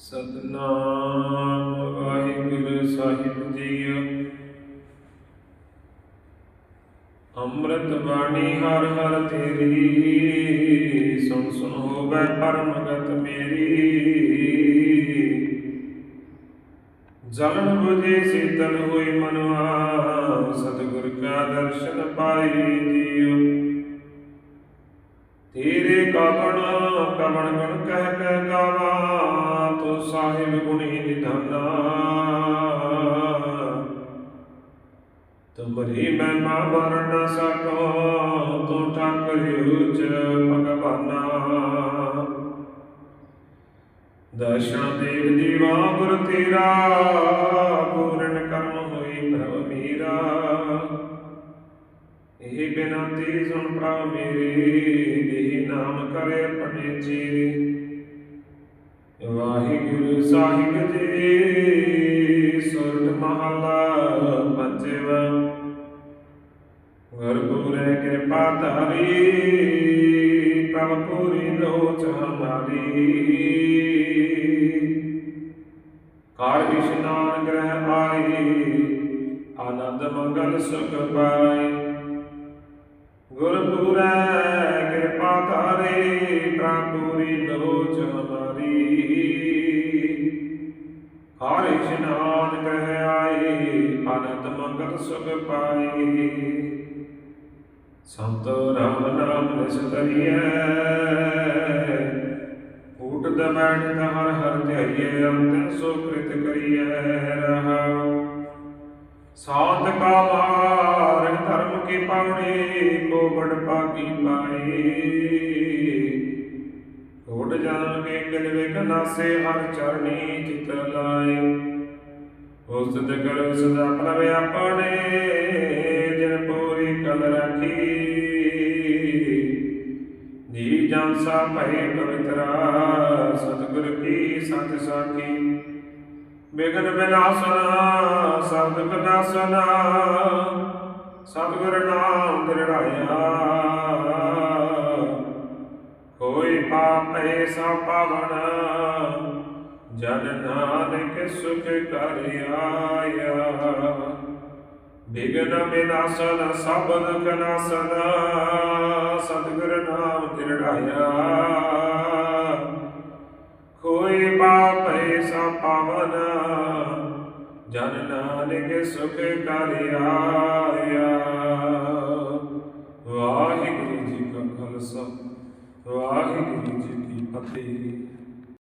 ਸਤਨਾਮ ਵਾਹਿਗੁਰੂ ਸਾਹਿਬ ਜੀਓ। ਅੰਮ੍ਰਿਤ ਬਾਣੀ ਹਰ ਹਰ ਤੇਰੀ, ਸੁਣ ਸੁਣ ਹੋਵੇ ਪਰਮ ਮੇਰੀ। ਜਲਨ ਬੁਝੇ ਸੀਤਲ ਹੋਈ ਮਨਵਾ ਸਤਿਗੁਰ ਕਾ ਦਰਸ਼ਨ ਪਾਈ ਜੀਓ। ਤੇਰੇ ਕਵਣ ਕਵਣ ਗੁਣ ਕਹਿ ਕਹਿ ਗਾਵਾ ਸਾਹਿਬ ਗੁਣੀ ਨਿਧਾਨਾ। ਤੁਮਰੀ ਮੈਂ ਮਾ ਸਕੋ ਤੂੰ ਠਾਕਰ ਉਚ ਭਗਵਾਨਾ। ਦਰਸ਼ਨ ਦੇਵ ਦੀਵਾ ਗੁਰ ਤੇਰਾ, ਪੂਰਨ ਕਰਮ ਹੋਈ ਪ੍ਰਭ ਮੇਰਾ। ਇਹ ਬੇਨਤੀ ਸੁਣ ਪ੍ਰਭ ਮੇਰੀ ਸਾਹਿਬ ਜੀ ਸੁਰਤ ਮਹਲਾ ਪੰਜਵਾ। ਗੁਰਪੂਰੇ ਕਿਰਪਾ ਧਾਰੀ ਪ੍ਰਭ ਪੂਰੀ ਲੋਚ ਹਮਾਰੀ। ਕਾਰ ਇਸ਼ਨਾਨ ਗ੍ਰਹਿ ਆਈ ਆਨੰਦ ਮੰਗਲ ਸੁਖ ਪਾਈ ਗੁਰਪੂਰੈ ਕਿਰਪਾ ਧਾਰੇ ਪ੍ਰਾਪੂਰੀ ਲੋਚ ਇਸ਼ਨਾਨ ਗ੍ਰਹਿ ਆਈ ਆਨੰਦ ਮੰਗਲ ਸੁਖ ਪਾਈ ਸੰਤ ਰਾਮ ਨਾਮ ਨਿਸਤਰੀਐ ਊਟ ਦਮੈਣ ਹਰ ਹਰ ਧਿਆਈਏ ਅੰਤਿ ਸੋ ਕ੍ਰਿਤ ਕਰੀਐ ਰਹਾਉ ਸਾਧ ਕਾ ਮਾਰਗ ਧਰਮ ਕੀ ਪਾਉਣੀ ਕੋ ਬੜ ਪਾਗੀ ਪਾਈ ਓਡ ਜਾਣ ਕੇ ਵੇਖ ਨਾਸੇ ਹਰ ਚਰਣੀ ਚਿਤ ਲਾਏ। ਉਸਤ ਕਰੋ ਸਦਾ ਪ੍ਰਭ ਆਪਣੇ, ਜਿਨ ਪੂਰੀ ਕਲ ਰਾਖੀ। ਜੀ ਜਨ ਸਾ ਭਏ ਪਵਿੱਤਰਾ, ਸਤਿਗੁਰ ਕੀ ਸਤ ਸਾਖੀ। ਬਿਗਨ ਬਿਨਾਸਨਾ ਸਬਦ ਬਿਨਾਸਨਾ ਸਤਿਗੁਰ ਨਾਮ ਦ੍ਰਿੜਾਇਆ ਪਾਪੇ ਸਾ ਪਾਵਨ ਜਨ ਨਾਨਕ ਸੁਖ ਕਰ ਆਇਆ। ਬਿਗਨ ਬਿਨਾਸਨ ਸਬਦ ਬਿਨਾਸਨ ਸਤਿਗੁਰ ਨਾਮ ਦ੍ਰਿੜਾਇਆ ਕੋਈ ਪਾਪੇ ਸਾ ਪਾਵਨ ਜਨ ਨਾਨਕ ਸੁਖ ਕਰ ਵਾਹਿਗੁਰੂ ਜੀ ਕਾ ਖਾਲਸਾ। ਵਾਹਿਗੁਰੂ ਜੀ ਕੀ ਫਤਿਹ।